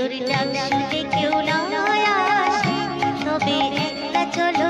সুন্দর ডাক শুনে কেউ না আসে তবে একলা চলো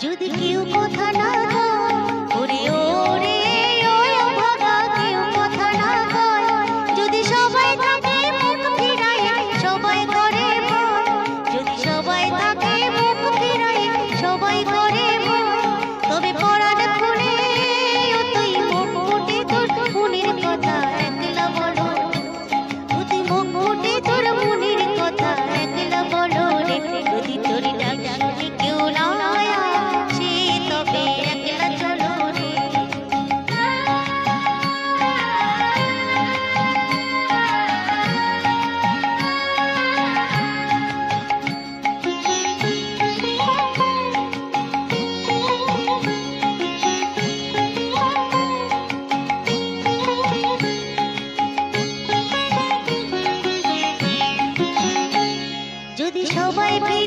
যদি কেউ কথা না play, play.